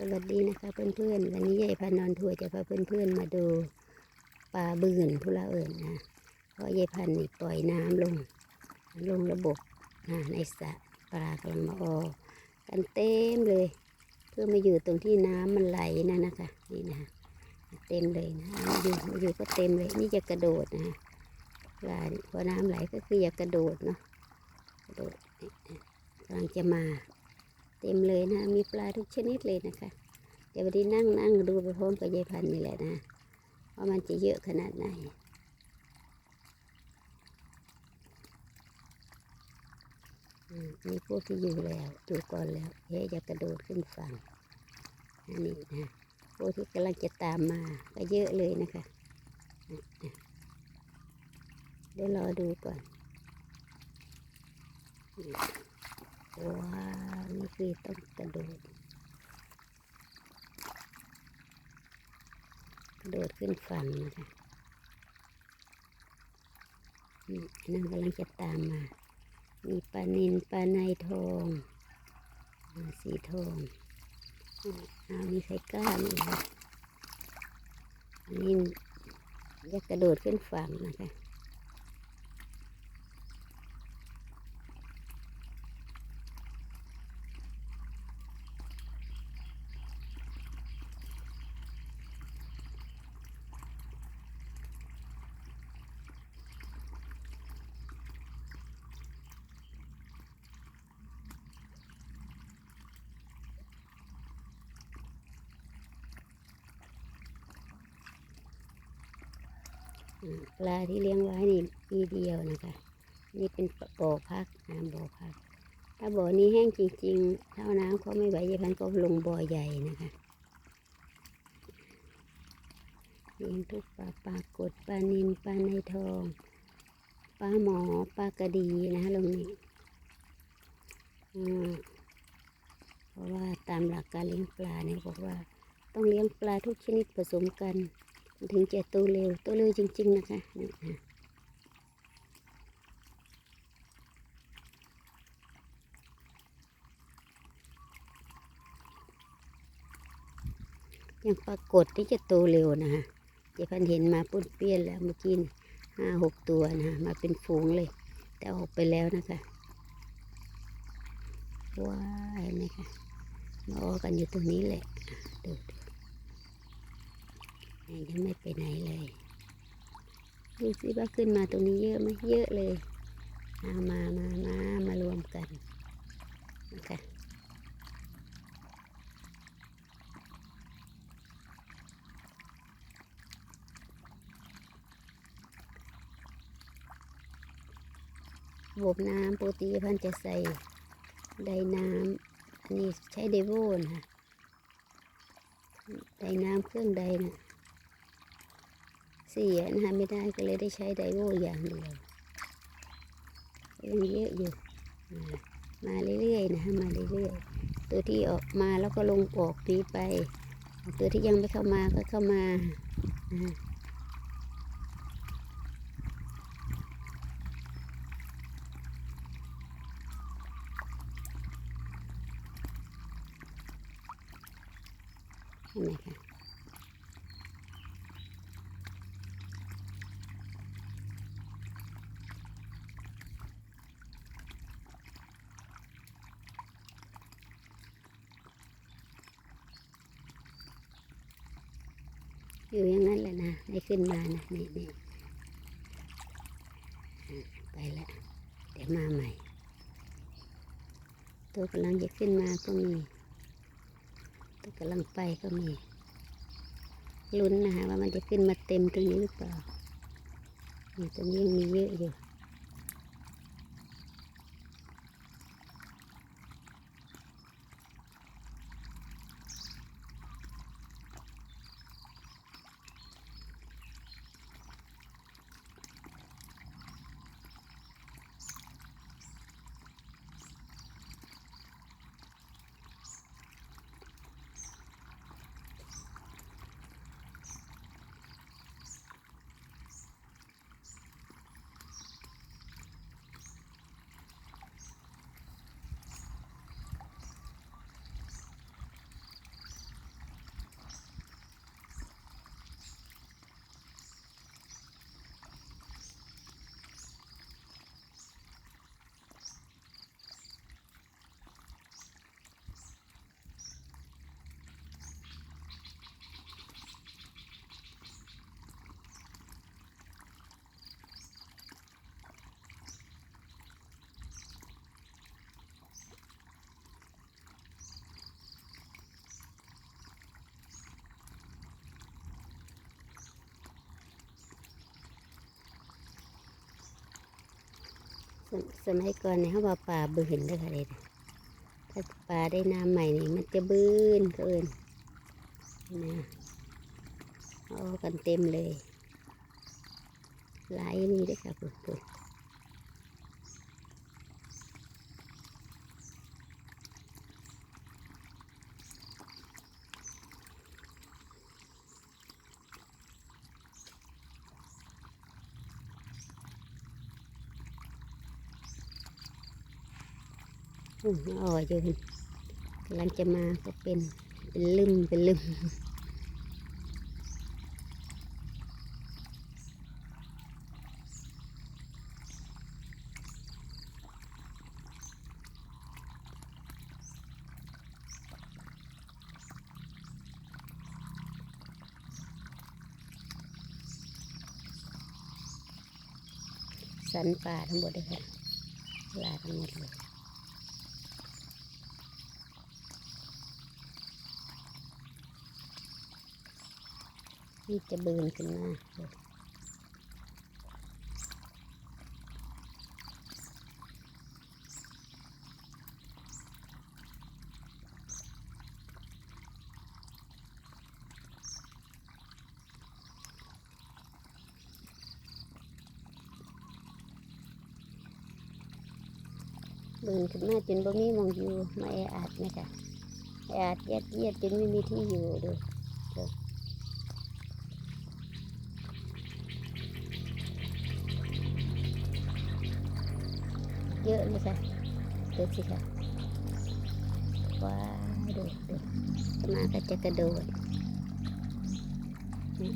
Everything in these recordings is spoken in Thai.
สวัสดีนะคะเพื่อนๆ วันนี้ยายพานอนทัวร์จะพาเพื่อนๆ มาดูปลาบืนผู้ละเอิญนะ เพราะยายพันนี่ปล่อยน้ำลง ลงระบบนะในสระปลากำลังมาออกกันเต็มเลย เพื่อมาอยู่ตรงที่น้ำมันไหลนะนะคะนี่นะเต็มเลยนะมาอยู่มาอยู่ก็เต็มเลยนี่จะกระโดดนะปลาพอน้ำไหลก็คืออยากกระโดดเนาะกระโดดนี่นะกำลังจะมา เต็มเลยนะ มีปลาทุกชนิดเลยนะคะเดี๋ยววันนี้นั่งนั่งดูไปพร้อมกับยายพันนี่แหละนะว่ามันจะเยอะขนาดไหนมีพวกที่อยู่แล้วอยู่ก่อนแล้วเฮ้ยจะกระโดดขึ้นฝั่งอันนี้นะพวกที่กำลังจะตามมาก็เยอะเลยนะคะเดี๋ยวรอดูก่อน ว้านี่คือต้องกระโดด กระโดดขึ้นฝั่งนะคะนี่นั่นกำลังจะตามมา มีปลานินปลาในทองสีทองเอามีไข่กล้ามอีกนะอันนี้จะกระโดดขึ้นฝั่งนะคะ ปลาที่เลี้ยงไว้นี่ปีเดียวนะคะ นี่เป็นบ่อพักน้ำบ่อพัก ถ้าบ่อนี้แห้งจริงๆถ้าน้ำเขาไม่ไหวยายพันก็ลงบ่อใหญ่นะคะเลี้ยงทุกปลาปลากดปลานินปลาในทองปลาหมอปลากระดีนะคะลงนี้อ่เพราะว่าตามหลักการเลี้ยงปลาเนี่ยบอกว่า ต้องเลี้ยงปลาทุกชนิดผสมกัน ถึงจะโตเร็วโตเร็วจริง ๆ นะคะนี่นะยังปรากฏที่จะโตเร็วนะคะเจพันเห็นมาปุ้นเปี้ยนแล้วเมื่อกี้ห้าหกตัวนะะมาเป็นฝูงเลย แต่ออกไปแล้วนะคะว้ายเห็นไหมคะมาออกกันอยู่ตรงนี้แหละดูดู ยังไม่ไปไหนเลยดูสิว่าขึ้นมาตรงนี้เยอะไหมเยอะเลยเอามามามามารวมกันนะคะบบน้ำปกติพันจะใส่ไดน้ำอันนี้ใช้ไดโวนะคะไดน้ำเครื่องไดนะ สียนะคะไม่ได้ก็เลยได้ใช้ไดโวอย่างเดียวยังเยอะอยู่อ่ามาเรื่อยๆนะคะมาเรื่อยๆตัวที่ออกมาแล้วก็ลงออกปีไป ตัวที่ยังไม่เข้ามาก็เข้ามาอ่าเห็นไหมคะ อยู่อย่างนั้นแหละนะได้ขึ้นมานะนี่นี่ไปละเดี๋ยวมาใหม่ ตัวกำลังจะขึ้นมาก็มี ตัวกำลังไปก็มีลุ้นนะคะว่ามันจะขึ้นมาเต็มตรงนี้หรือเปล่าตรงนี้ยังมีเยอะอยู่ สมัยก่อนเนี่ยเขาว่าป่าบืนเลยค่ะเด็ถ้าปลาได้น้ำใหม่นี่มันจะบืนเกินนะเอากันเต็มเลยหลายนี่ด้วยค่ะปุ๊บ อ่อยอยู่กำลังจะมาก็เป็นเป็นลืมเป็นลืมสันป่าทั้งหมดเลยค่ะลาทั้งหมดเลย นี่จะเบินขึ้นมาเบินขึ้นมาจนบ่มีมองอยู่มาแออัดนะคะแออัดยัดเยียดจนไม่มีที่อยู่ดูดู เยอะเลยค่ะ ดูสิค่ะ ว้าดูดูมาก็จะกระโดดนี่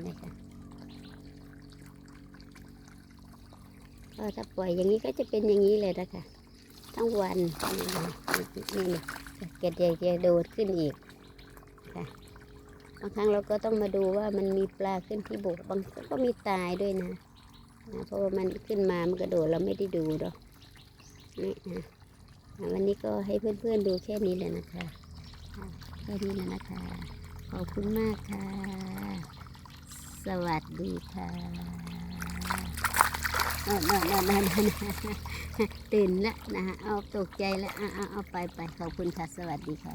นไหมคะถ้าปล่อยอย่างนี้ก็จะเป็นอย่างนี้เลยนะคะ ทั้งวันนี่นะนี่นะ เกดใหญ่จะโดดขึ้นอีกค่ะบางครั้งเราก็ต้องมาดูว่ามันมีปลาขึ้นที่บกบางครั้งก็มีตายด้วยนะนะเพราะว่ามันขึ้นมามันกระโดดเราไม่ได้ดูหรอกนี่นะวันนี้ก็ให้เพื่อนๆดูแค่นี้เลยนะคะแค่นี้แล้วนะคะ ขอบคุณมากค่ะ สวัสดีค่ะนั่นนั่นนั่นนั่นนั่น ตื่นแล้วนะฮะเอาตกใจแล้วเอาเอาเอาไปไปขอบคุณค่ะ สวัสดีค่ะ